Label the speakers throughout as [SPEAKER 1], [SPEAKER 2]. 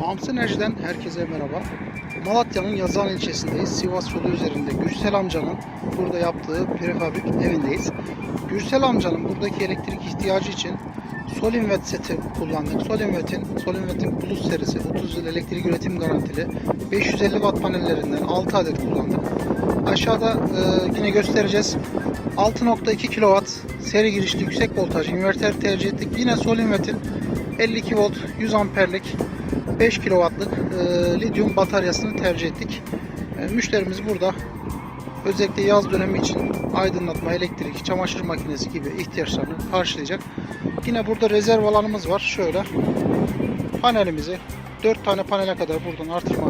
[SPEAKER 1] Bağımsız Enerji'den herkese merhaba. Malatya'nın Yazan ilçesindeyiz. Sivas yolu üzerinde Gürsel amcanın burada yaptığı prefabrik evindeyiz. Gürsel amcanın buradaki elektrik ihtiyacı için Solinvet seti kullandık. Solinvet'in Solinvet'in Plus serisi 30 yıl elektrik üretim garantili 550 watt panellerinden 6 adet kullandık. Aşağıda e, yine göstereceğiz. 6.2 kW seri girişli yüksek voltaj inverter tercih ettik. Yine Solinvet'in 52 volt 100 amperlik 5 kW'lık e, lityum bataryasını tercih ettik. E, müşterimiz burada özellikle yaz dönemi için aydınlatma, elektrik, çamaşır makinesi gibi ihtiyaçlarını karşılayacak. Yine burada rezerv alanımız var. Şöyle panelimizi 4 tane panele kadar buradan artırma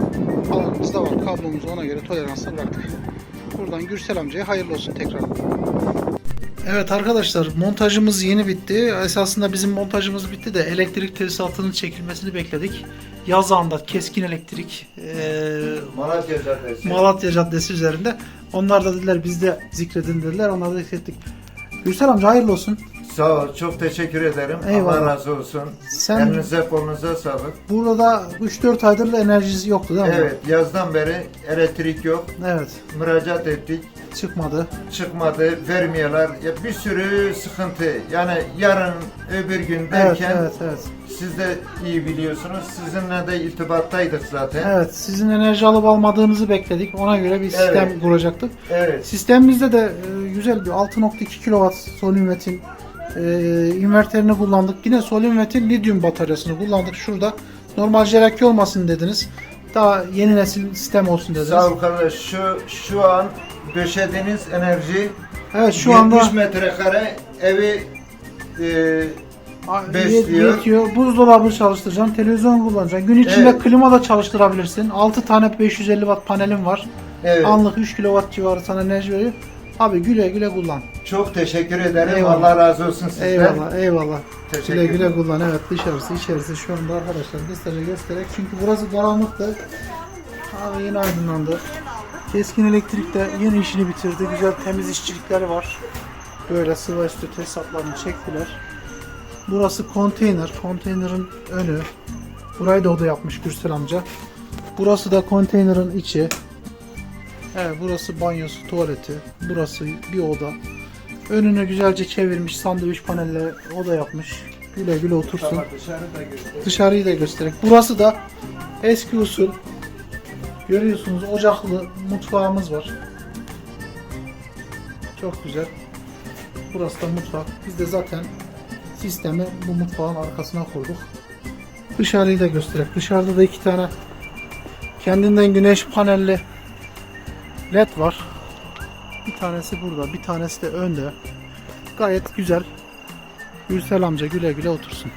[SPEAKER 1] alanımız da var. Kablomuzu ona göre toleranslı bıraktık. Buradan Gürsel amcaya hayırlı olsun tekrar. Evet arkadaşlar montajımız yeni bitti. Esasında bizim montajımız bitti de elektrik tesisatının çekilmesini bekledik. Yazağında keskin elektrik eee,
[SPEAKER 2] Malatya Caddesi.
[SPEAKER 1] Malatya Caddesi üzerinde. Onlar da dediler biz de zikredin dediler. Onları da zikrettik. Gürsel amca hayırlı olsun.
[SPEAKER 2] Sağ ol, çok teşekkür ederim.
[SPEAKER 1] Eyvallah.
[SPEAKER 2] Allah razı olsun.
[SPEAKER 1] Sen
[SPEAKER 2] Elinize kolunuza sağlık.
[SPEAKER 1] burada da 3-4 aydır da enerjisi yoktu değil mi?
[SPEAKER 2] Evet, yazdan beri elektrik yok.
[SPEAKER 1] Evet.
[SPEAKER 2] Müracaat ettik,
[SPEAKER 1] Çıkmadı.
[SPEAKER 2] çıkmadı, vermiyorlar. Ya bir sürü sıkıntı. Yani yarın öbür gün
[SPEAKER 1] Evet,
[SPEAKER 2] derken
[SPEAKER 1] evet, evet.
[SPEAKER 2] siz de iyi biliyorsunuz. Sizinle de irtibattaydık zaten.
[SPEAKER 1] Evet, sizin enerji alıp almadığınızı bekledik. Ona göre bir sistem
[SPEAKER 2] Evet.
[SPEAKER 1] kuracaktık.
[SPEAKER 2] Evet.
[SPEAKER 1] Sistemimizde de e, güzel bir 6.2 kW Solinvet'in e, inverterini kullandık. Yine Solinvet'in lityum bataryasını kullandık. Şurada normal jerakü olmasın dediniz. Daha yeni nesil sistem olsun dediniz.
[SPEAKER 2] Sağ ol kardeş. Şu şu an döşediğiniz enerji
[SPEAKER 1] Evet şu
[SPEAKER 2] 70
[SPEAKER 1] anda
[SPEAKER 2] metrekare evi e, besliyor.
[SPEAKER 1] yetiyor. Buzdolabı çalıştıracaksın, televizyon kullanacaksın. Gün içinde
[SPEAKER 2] Evet.
[SPEAKER 1] klima da çalıştırabilirsin. 6 tane 550 watt panelim var.
[SPEAKER 2] evet.
[SPEAKER 1] Anlık 3 kW civarı sana enerji veriyor. Abi güle güle kullan.
[SPEAKER 2] Çok teşekkür ederim.
[SPEAKER 1] Eyvallah.
[SPEAKER 2] Allah razı olsun sizden.
[SPEAKER 1] Eyvallah, eyvallah.
[SPEAKER 2] Teşekkür
[SPEAKER 1] Güle güle kullan. Evet dışarısı, içerisi şu anda arkadaşlar göstererek göstererek. Çünkü burası karanlıktı. Abi yeni aydınlandı. Keskin elektrik de yeni işini bitirdi. Güzel temiz işçilikleri var. Böyle sıva üstü tesisatlarını çektiler. Burası konteyner. Konteynerin önü. Burayı da o da yapmış Gürsel amca. Burası da konteynerin içi. Evet burası banyosu, tuvaleti. Burası bir oda. Önünü güzelce çevirmiş sandviç panelle o da yapmış. Güle güle otursun.
[SPEAKER 2] Tamam, göster.
[SPEAKER 1] Dışarıyı da göstererek. Burası da eski usul. Görüyorsunuz ocaklı mutfağımız var. Çok güzel. Burası da mutfak. Biz de zaten sistemi bu mutfağın arkasına kurduk. Dışarıyı da göstererek. Dışarıda da iki tane kendinden güneş panelli led var. Bir tanesi burada, bir tanesi de önde. Gayet güzel. Gürsel amca güle güle otursun.